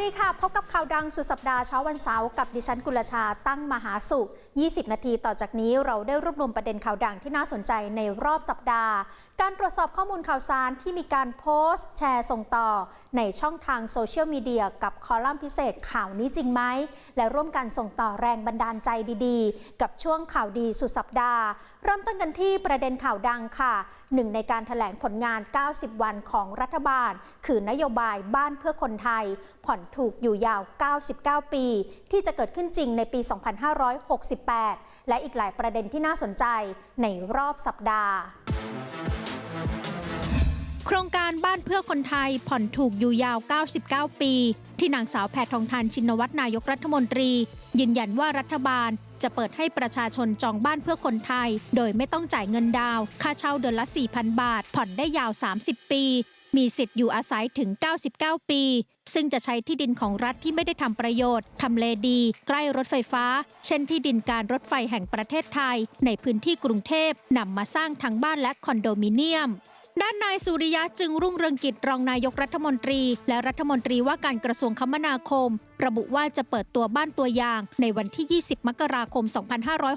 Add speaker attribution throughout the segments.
Speaker 1: สวัสดีค่ะ พบกับข่าวดังสุดสัปดาห์เช้าวันเสาร์กับดิฉันกุลชาตั้งมหาสุข 20 นาทีต่อจากนี้เราได้รวบรวมประเด็นข่าวดังที่น่าสนใจในรอบสัปดาห์ การตรวจสอบข้อมูลข่าวสารที่มีการโพสต์ แชร์ส่งต่อ ในช่องทางโซเชียลมีเดียกับคอลัมน์พิเศษข่าวนี้จริงไหม และร่วมกันส่งต่อแรงบันดาลใจดีๆ กับช่วงข่าวดีสุดสัปดาห์ เริ่มต้นกันที่ประเด็นข่าวดังค่ะ หนึ่งในการถแถลงผลงาน 90 วันของรัฐบาล คือนโยบายบ้านเพื่อคนไทย ผ่อนถูกอยู่ยาว 99 ปี ที่จะเกิดขึ้นจริงในปี 2568 และอีกหลายประเด็นที่น่าสนใจในรอบสัปดาห์ โครงการบ้านเพื่อคนไทยผ่อนถูกอยู่ยาว 99 ปี ที่นางสาวแพทองทานชินวัตรนายกรัฐมนตรี ยืนยันว่ารัฐบาลจะเปิดให้ประชาชนจองบ้านเพื่อคนไทย โดยไม่ต้องจ่ายเงินดาว ค่าเช่าเดือนละ 4,000 บาท ผ่อนได้ยาว 30 ปี มีสิทธิ์อยู่อาศัยถึง 99 ปี ซึ่งจะใช้ที่ดินของรัฐที่ไม่ได้ทำประโยชน์ทำเลดี ใกล้รถไฟฟ้า เช่นที่ดินการรถไฟแห่งประเทศไทย ในพื้นที่กรุงเทพนำมาสร้างทั้งบ้านและคอนโดมิเนียม ด้านนายสุริยะจึงรุ่งเรืองกิจรองนายกรัฐมนตรี และรัฐมนตรีว่าการกระทรวงคมนาคม ระบุว่าจะเปิดตัวบ้านตัวอย่าง ในวันที่ 20 มกราคม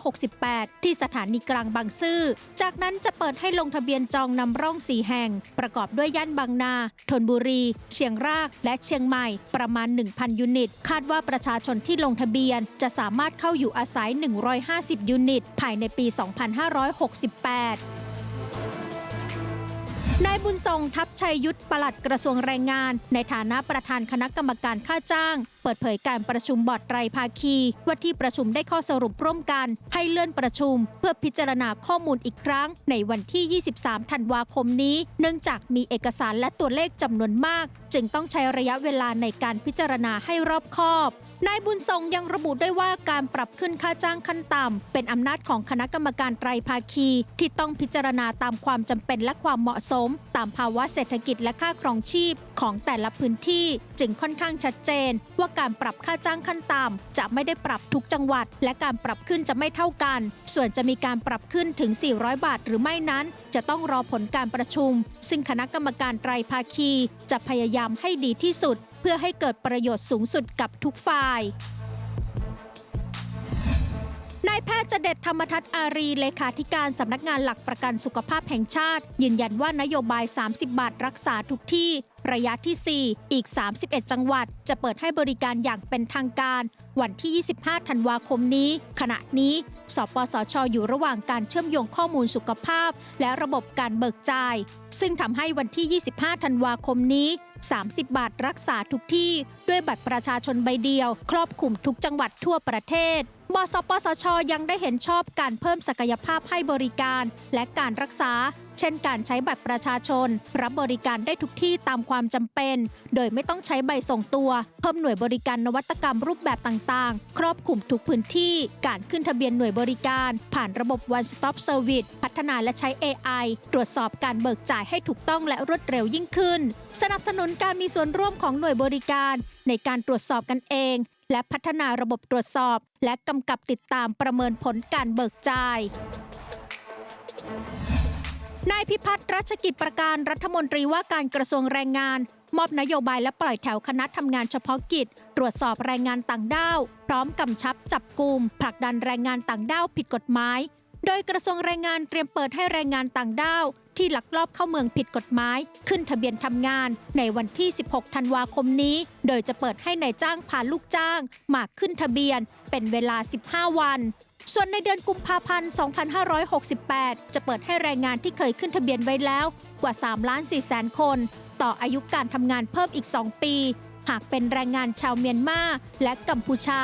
Speaker 1: 2568 ที่สถานีกลางบางซื่อ จากนั้นจะเปิดให้ลงทะเบียนจองนำร่องสีแห่ง ประกอบด้วยย่านบางนาธนบุรี เชียงราก และเชียงใหม่ ประมาณ 1,000 ยูนิต คาดว่าประชาชนที่ลงทะเบียน จะสามารถเข้าอยู่อาศัย 150 ยูนิต ภายในปี 2568 นายบุญทรงทัพชัยยุทธปลัดกระทรวงแรงงาน ในฐานะประธานคณะกรรมการค่าจ้าง เปิดเผยการประชุมบอร์ดไตรภาคีว่าที่ประชุมได้ข้อสรุปร่วมกัน ให้เลื่อนประชุม เพื่อพิจารณาข้อมูลอีกครั้ง ในวันที่ 23 ธันวาคมนี้ เนื่องจากมีเอกสารและตัวเลขจำนวนมาก จึงต้องใช้ระยะเวลาในการพิจารณาให้รอบคอบ นายบุญทรงยังระบุด้วยว่าการปรับขึ้นค่าจ้างขั้นต่ำเป็นอำนาจของคณะกรรมการไตรภาคี ที่ต้องพิจารณาตามความจำเป็นและความเหมาะสม ตามภาวะเศรษฐกิจและค่าครองชีพของแต่ละพื้นที่ จึงค่อนข้างชัดเจน ว่าการปรับค่าจ้างขั้นต่ำจะไม่ได้ปรับทุกจังหวัด และการปรับขึ้นจะไม่เท่ากัน ส่วนจะมีการปรับขึ้นถึง 400 บาทหรือไม่นั้น จะต้องรอผลการประชุม ซึ่งคณะกรรมการไตรภาคี จะพยายามให้ดีที่สุด เพื่อให้เกิดประโยชน์สูงสุดกับทุกฝ่ายนายแพทย์เจเด็ดธรรมทัศน์อารีเลขาธิการสำนักงานหลักประกันสุขภาพแห่งชาติ ยืนยันว่านโยบาย 30 บาทรักษาทุกที่ ระยะที่ 4 อีก 31 จังหวัด จะเปิดให้บริการอย่างเป็นทางการ วันที่ 25 ธันวาคมนี้ ขณะนี้สปสชอยู่ระหว่างการเชื่อมโยงข้อมูลสุขภาพ และระบบการเบิกจ่าย ซึ่งทำให้วันที่ 25 ธันวาคมนี้ 30 บาทรักษาทุกที่ ด้วยบัตรประชาชนใบเดียว ครอบคลุมทุกจังหวัดทั่วประเทศบสปสช ยังได้เห็นชอบการเพิ่มศักยภาพให้บริการ และการรักษา เช่นการใช้บัตรประชาชน รับบริการได้ทุกที่ตามความจำเป็น โดยไม่ต้องใช้ใบส่งตัว เพิ่มหน่วยบริการนวัตกรรมรูปแบบต่างๆ ครอบคลุมทุกพื้นที่ การขึ้นทะเบียนหน่วยบริการ ผ่านระบบ One Stop Service พัฒนาและใช้ AI ตรวจสอบการเบิกจ่ายให้ถูกต้องและรวดเร็วยิ่งขึ้น สนับสนุนการมีส่วนร่วมของหน่วยบริการ ในการตรวจสอบกันเอง และพัฒนาระบบตรวจสอบ และกำกับติดตามประเมินผลการเบิกจ่าย นายพิพัฒน์รัชกิจประการรัฐมนตรีว่าการกระทรวงแรงงาน มอบนโยบายและปล่อยแถวคณะทำงานเฉพาะกิจ ตรวจสอบแรงงานต่างด้าว พร้อมกำชับจับกลุ่มผลักดันแรงงานต่างด้าวผิดกฎหมาย โดยกระทรวงแรงงานเตรียมเปิดให้แรงงานต่างด้าว ที่ลักลอบเข้าเมืองผิดกฎหมาย ขึ้นทะเบียนทำงาน ในวันที่ 16 ธันวาคมนี้ โดยจะเปิดให้ในายจ้างพาลูกจ้าง มาขึ้นทะเบียน เป็นเวลา 15 วัน ส่วนในเดือนกุมภาพันธ์ 2568 จะเปิดให้แรงงานที่เคยขึ้นทะเบียนไว้แล้วกว่า3ล้าน4แสนคน ต่ออายุการทำงานเพิ่มอีก 2 ปี หากเป็นแรงงานชาวเมียนมาและกัมพูชา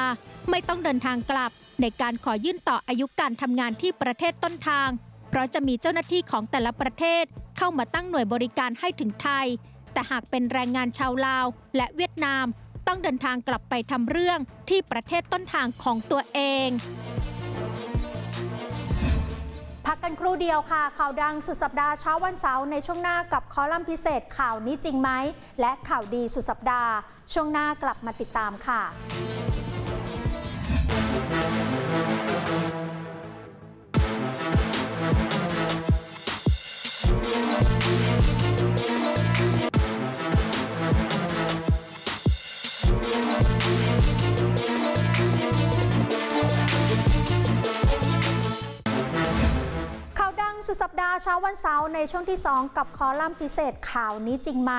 Speaker 1: ไม่ต้องเดินทางกลับ ในการขอยื่นต่ออายุการทำงานที่ประเทศต้นทาง เพราะจะมีเจ้าหน้าที่ของแต่ละประเทศเข้ามาตั้งหน่วยบริการให้ถึงไทย แต่หากเป็นแรงงานชาวลาว และเวียดนาม ต้องเดินทางกลับไปทำเรื่องที่ประเทศต้นทางของตัวเอง กกันครู่เดียวค่ะ ข่าวดังสุดสัปดาห์เช้าวันเสาร์ในช่วงหน้ากับคอลัมน์พิเศษข่าวนี้จริงไหม และข่าวดีสุดสัปดาห์ ช่วงหน้ากลับมาติดตามค่ะุดสัปดาห์
Speaker 2: เช้าวันเสาร์ในช่วงที่ 2 กับคอลัมน์พิเศษข่าวนี้จริงไหม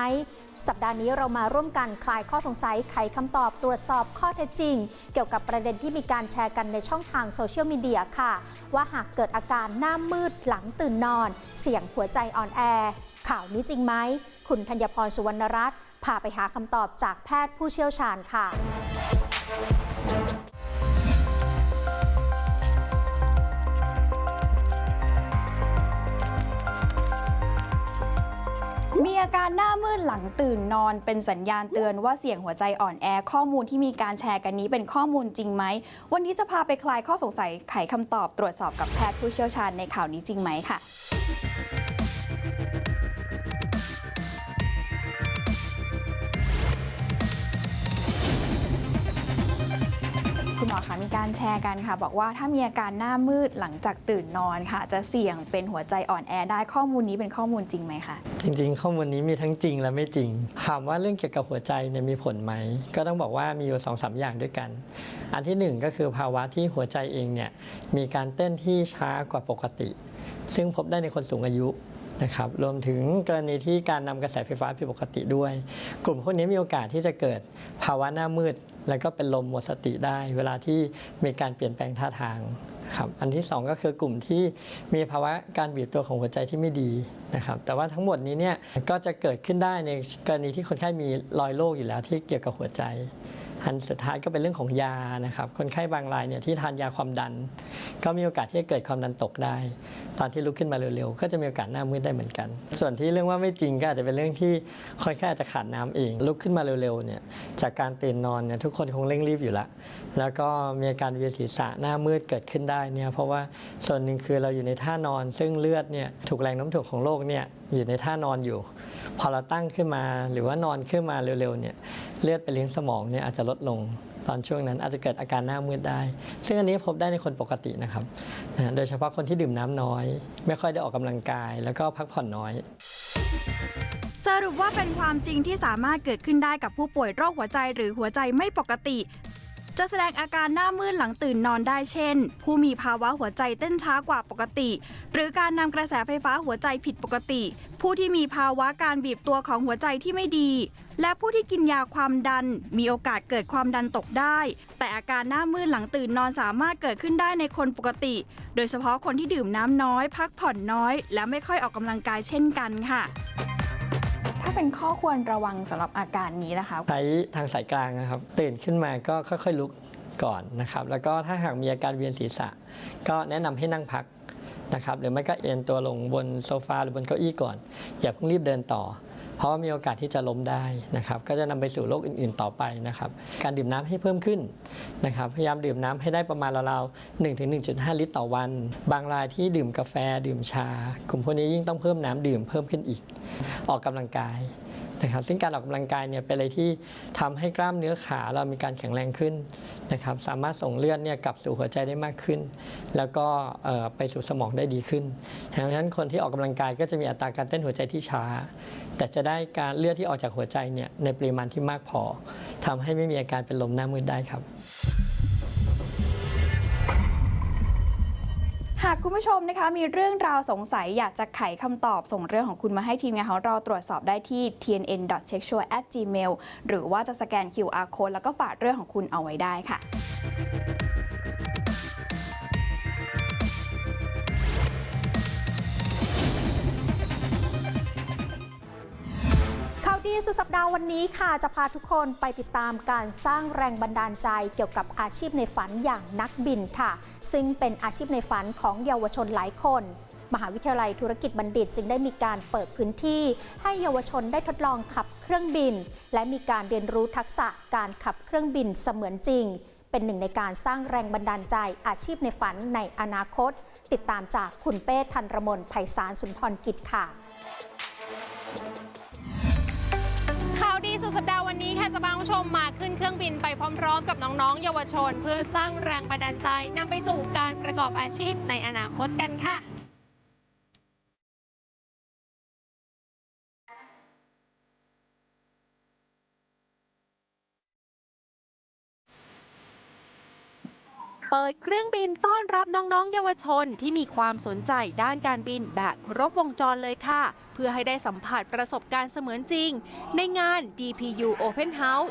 Speaker 2: สัปดาห์นี้เรามาร่วมกันคลายข้อสงสัยไขคำตอบตรวจสอบข้อเท็จจริง เกี่ยวกับประเด็นที่มีการแชร์กันในช่องทางโซเชียลมีเดียค่ะ ว่าหากเกิดอาการหน้ามืดหลังตื่นนอน เสี่ยงหัวใจอ่อนแอ ข่าวนี้จริงไหม คุณธัญพรสุวรรณรัตน์พาไปหาคำตอบจากแพทย์ผู้เชี่ยวชาญค่ะ
Speaker 3: การหน้ามืดหลังตื่นนอนเป็นสัญญาณเตือนว่าเสี่ยงหัวใจอ่อนแอข้อมูลที่มีการแชร์กันนี้เป็นข้อมูลจริงไหม วันนี้จะพาไปคลายข้อสงสัยไขคำตอบตรวจสอบกับแพทย์ผู้เชี่ยวชาญในข่าวนี้จริงไหมค่ะ คุณหมอคะมีการแชร์กันค่ะ บอกว่าถ้ามีอาการหน้ามืดหลังจากตื่นนอนค่ะ จะเสี่ยงเป็นหัวใจอ่อนแอได้ข้อมูลนี้เป็นข้อมูลจริงไหมคะ
Speaker 4: จริง ๆ ข้อมูลนี้มีทั้งจริงและไม่จริงถามว่าเรื่องเกี่ยวกับหัวใจเนี่ยมีผลไหมก็ต้องบอกว่ามีอยู่2องสาอย่างด้วยกัน อันที่หนึ่งก็คือภาวะที่หัวใจเองเนี่ยมีการเต้นที่ช้ากว่าปกติ ซึ่งพบได้ในคนสูงอายุ นะครับรวมถึงกรณีที่การนำกระแสไฟฟ้าผิดปกติด้วย กลุ่มพวกนี้มีโอกาสที่จะเกิดภาวะหน้ามืด แล้วก็เป็นลมหมดสติได้ เวลาที่มีการเปลี่ยนแปลงท่าทางครับอันที่สองก็คือกลุ่มที่มีภาวะการบีบตัวของหัวใจที่ไม่ดีนะครับแต่ว่าทั้งหมดนี้เนี่ยก็จะเกิดขึ้นได้ในกรณีที่คนไข้มีรอยโรคอยู่แล้วที่เกี่ยวกับหัวใจ อันสุดท้ายก็เป็นเรื่องของยานะครับ คนไข้บางรายเนี่ยที่ทานยาความดัน ก็มีโอกาสที่จะเกิดความดันตกได้ ตอนที่ลุกขึ้นมาเร็วๆ ก็จะมีโอกาสหน้ามืดได้เหมือนกัน ส่วนที่เรื่องว่าไม่จริงก็อาจจะเป็นเรื่องที่คนไข้อาจจะขาดน้ำเอง ลุกขึ้นมาเร็วๆเนี่ยจากการตื่นนอนเนี่ยทุกคนคงเร่งรีบอยู่ละ แล้วก็มีอาการเวียนศีรษะหน้ามืดเกิดขึ้นได้เนี่ยเพราะว่าส่วนหนึ่งคือเราอยู่ในท่านอน ซึ่งเลือดเนี่ยถูกแรงน้มถ่วงของโลกเนี่ยอยู่ในท่านอนอยู่ พอเราตั้งขึ้นมาหรือว่านอนขึ้นมาเร็วๆเนี่ยเลือดไปเลี้ยงสมองเนี่ยอาจจะลดลงตอนช่วงนั้นอาจจะเกิดอาการหน้ามืดได้ ซึ่งอันนี้พบได้ในคนปกตินะครับนะโดยเฉพาะคนที่ดื่มน้ำน้อย ไม่ค่อยได้ออกกำลังกาย แล้วก็พักผ่อนน้อย
Speaker 3: สรุปว่าเป็นความจริงที่สามารถเกิดขึ้นได้กับผู้ป่วยโรคหัวใจหรือหัวใจไม่ปกติ จะแสดงอาการหน้ามืดหลังตื่นนอนได้เช่น ผู้มีภาวะหัวใจเต้นช้ากว่าปกติ หรือการนำกระแสไฟฟ้าหัวใจผิดปกติ ผู้ที่มีภาวะการบีบตัวของหัวใจที่ไม่ดี และผู้ที่กินยาความดัน มีโอกาสเกิดความดันตกได้ แต่อาการหน้ามืดหลังตื่นนอนสามารถเกิดขึ้นได้ในคนปกติ โดยเฉพาะคนที่ดื่มน้ำน้อย พักผ่อนน้อย และไม่ค่อยออกกำลังกายเช่นกันค่ะ เป็นข้อควรระวังสำหรับอาการนี้นะคะ
Speaker 4: ใช้ทางสายกลางนะครับ ตื่นขึ้นมาก็ค่อยๆลุกก่อนนะครับ แล้วก็ถ้าหากมีอาการเวียนศีรษะ ก็แนะนำให้นั่งพักนะครับ หรือไม่ก็เอนตัวลงบนโซฟาหรือบนเก้าอี้ก่อน อย่าเพิ่งรีบเดินต่อ เพราะมีโอกาสที่จะล้มได้นะครับ ก็จะนำไปสู่โรคอื่นๆต่อไปนะครับ การดื่มน้ำให้เพิ่มขึ้นนะครับ พยายามดื่มน้ำให้ได้ประมาณราวๆ1ถึง1.5ลิตรต่อวัน บางรายที่ดื่มกาแฟดื่มชา กลุ่มพวกนี้ยิ่งต้องเพิ่มน้ำดื่มเพิ่มขึ้นอีก ออกกำลังกายนะครับซึ่งการออกกำลังกายเนี่ยเป็นอะไรที่ทำให้กล้ามเนื้อขาเรามีการแข็งแรงขึ้นนะครับสามารถส่งเลือดเนี่ยกลับสู่หัวใจได้มากขึ้น แล้วก็ไปสู่สมองได้ดีขึ้นดังนั้นคนที่ออกกำลังกายก็จะมีอัตราการเต้นหัวใจที่ช้า แต่จะได้การเลือดที่ออกจากหัวใจเนี่ยในปริมาณที่มากพอทำให้ไม่มีอาการเป็นลมหน้ามืดได้ครับ
Speaker 3: หากคุณผู้ชมนะคะมีเรื่องราวสงสัยอยากจะไขคำตอบส่งเรื่องของคุณมาให้ทีมงานของเราตรวจสอบได้ที่ tnn.checksure@gmail หรือว่าจะสแกน QR code แล้วก็ฝากเรื่องของคุณเอาไว้ได้ค่ะี
Speaker 2: สุดสัปดาห์วันนี้ค่ะ จะพาทุกคนไปติดตามการสร้างแรงบันดาลใจเกี่ยวกับอาชีพในฝันอย่างนักบินค่ะ ซึ่งเป็นอาชีพในฝันของเยาวชนหลายคน มหาวิทยาลัยธุรกิจบัณฑิต จึงได้มีการเปิดพื้นที่ ให้เยาวชนได้ทดลองขับเครื่องบิน และมีการเรียนรู้ทักษะการขับเครื่องบินเสมือนจริง เป็นหนึ่งในการสร้างแรงบันดาลใจอาชีพในฝันในอนาคต ติดตามจากคุณเป้ธันรมนไพศาลสุนทรกิจค่ะ
Speaker 5: ดีสุดสัปดาห์วันนี้ค่ะจะพาคุณผู้ชมมาขึ้นเครื่องบินไปพร้อมๆ กับน้องๆ เยาวชน เพื่อสร้างแรงบันดาลใจนำไปสู่การประกอบอาชีพในอนาคตกันค่ะ
Speaker 6: เปิดเครื่องบินต้อนรับน้องๆ เยาวชนที่มีความสนใจด้านการบินแบบครบวงจรเลยค่ะ เพื่อให้ได้สัมผัสประสบการณ์เสมือนจริง ในงาน DPU Open House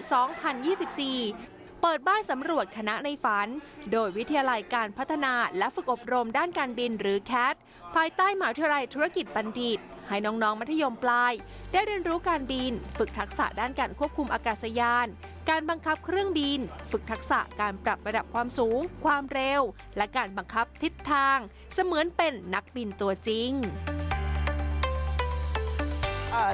Speaker 6: 2024เปิดบ้านสำรวจคณะในฝัน โดยวิทยาลัยการพัฒนาและฝึกอบรมด้านการบินหรือ CAT ภายใต้มหาวิทยาลัยธุรกิจบัณฑิต ให้น้องๆ มัธยมปลาย ได้เรียนรู้การบิน ฝึกทักษะด้านการควบคุมอากาศยาน การบังคับเครื่องบิน ฝึกทักษะการปรับระดับความสูง ความเร็ว และการบังคับทิศทาง เสมือนเป็นนักบินตัวจริง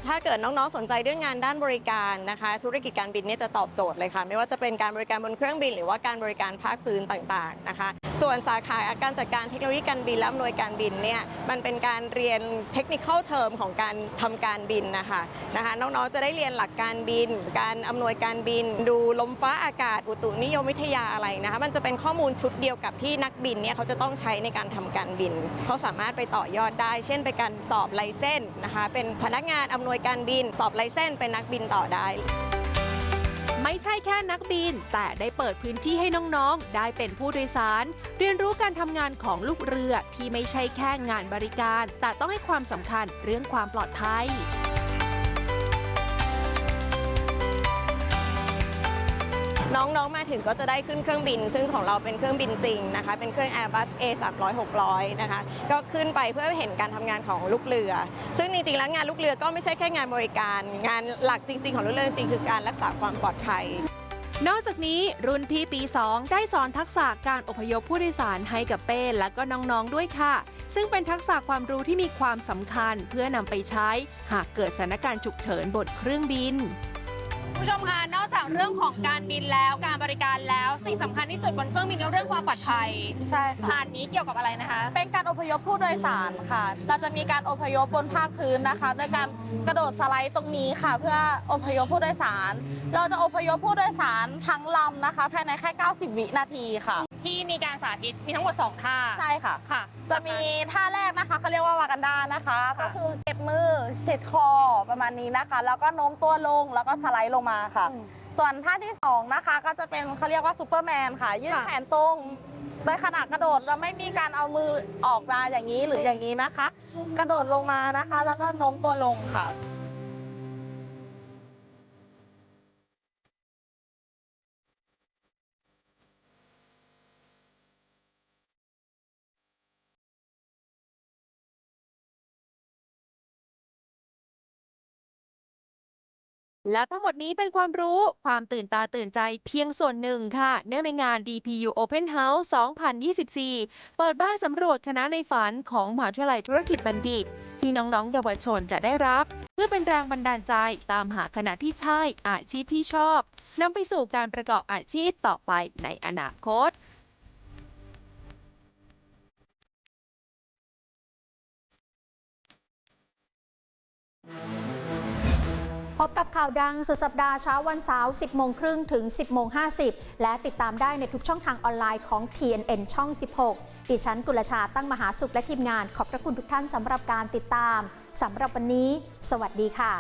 Speaker 7: ถ้าเกิดน้องๆสนใจเรื่องงานด้านบริการนะคะ ธุรกิจการบินเนี่ยจะตอบโจทย์เลยค่ะ ไม่ว่าจะเป็นการบริการบนเครื่องบิน หรือว่าการบริการภาคพื้นต่างๆนะคะ ส่วนสาขาการจัดการเทคโนโลยีการบินและอำนวยการบินเนี่ยมันเป็นการเรียนเทคนิคเทอมของการทำการบินนะคะนะคะ น้องๆจะได้เรียนหลักการบิน การอำนวยการบิน ดูลมฟ้าอากาศ อุตุนิยมวิทยาอะไรนะคะมันจะเป็นข้อมูลชุดเดียวกับที่นักบินเนี่ยเขาจะต้องใช้ในการทำการบิน เขาสามารถไปต่อยอดได้ เช่น ไปการสอบไลเซนส์นะคะเป็นพนักงานอำนวยการบิน สอบไลเซนเป็นนักบินต่อได้
Speaker 6: ไม่ใช่แค่นักบิน แต่ได้เปิดพื้นที่ให้น้องๆ ได้เป็นผู้โดยสาร เรียนรู้การทำงานของลูกเรือที่ไม่ใช่แค่งานบริการ แต่ต้องให้ความสำคัญเรื่องความปลอดภัย
Speaker 7: น้องๆมาถึงก็จะได้ขึ้นเครื่องบิน ซึ่งของเราเป็นเครื่องบินจริงนะคะ เป็นเครื่อง Airbus A 3 0 0 600นะคะ ก็ขึ้นไปเพื่อเห็นการทำงานของลูกเรือ ซึ่งจริงๆแล้วงานลูกเรือก็ไม่ใช่แค่งานบริการ งานหลักจริง ๆ ของลูกเรือจริงๆคือการรักษาความปลอดภัย
Speaker 6: นอกจากนี้รุ่นพี่ปี 2 ได้สอนทักษะการอพยพผู้โดยสารให้กับเป้และก็น้องๆด้วยค่ะ ซึ่งเป็นทักษะความรู้ที่มีความสำคัญเพื่อนำไปใช้ หากเกิดสถานการณ์ฉุกเฉินบนเครื่องบิน
Speaker 5: ผู้ชมคะนอกจาก เรื่องของการบินแล้วการบริการแล้วสิ่งสำคัญที่สุดบนเครื่องบินก็เรื่องความปลอดภัย
Speaker 8: ใช่ค่ะ
Speaker 5: ผ่านนี้เกี่ยวกับอะไรนะคะ
Speaker 8: เป็นการอพยพผู้โดยสารค่ะ เราจะมีการอพยพบนภาคพื้นนะคะโดยการกระโดดสไลด์ตรงนี้ค่ะ เพื่ออพยพผู้โดยสาร เราจะอพยพผู้โดยสารทั้งลำนะคะภายในแค่ 90 วินาทีค่ะ
Speaker 5: ที่มีการสาธิตมีทั้งหมด 2 ท่า
Speaker 8: ใช่ค่ะ
Speaker 5: ค่ะ
Speaker 8: จะมีท่าแรกนะคะเขาเรียกว่าวากันดานะคะ ก็คือเก็บมือเฉียดคอประมาณนี้นะคะ แล้วก็โน้มตัวลงแล้วก็สไลด์ลงมาค่ะ
Speaker 5: อืม
Speaker 8: ส่วนท่าที่สองนะคะ ก็จะเป็นเขาเรียกว่าซูเปอร์แมนค่ะ ยืด
Speaker 5: ค่ะ
Speaker 8: แขนตรงในขณะกระโดดเราไม่มีการเอามือออกมาอย่างนี้หรืออย่างนี้นะคะ กระโดดลงมานะคะ แล้วก็โน้มตัวลงค่ะ
Speaker 6: และทั้งหมดนี้เป็นความรู้ความตื่นตาตื่นใจเพียงส่วนหนึ่งค่ะ เนื่องในงาน DPU Open House 2024 เปิดบ้านสำรวจคณะในฝันของมหาวิทยาลัยธุรกิจบัณฑิต ที่น้องๆเยาวชนจะได้รับ เพื่อเป็นแรงบันดาลใจตามหาคณะที่ใช่อาชีพที่ชอบนำไปสู่การประกอบอาชีพต่อไปในอนาคต
Speaker 1: พบกับข่าวดังสุดสัปดาห์เช้าวันเสาร์ 10 โมงครึ่งถึง 10 โมง 50 และติดตามได้ในทุกช่องทางออนไลน์ของ TNN ช่อง 16 ดิฉันกุลชาตั้งมหาสุขและทีมงาน ขอบพระคุณทุกท่านสำหรับการติดตาม สำหรับวันนี้ สวัสดีค่ะ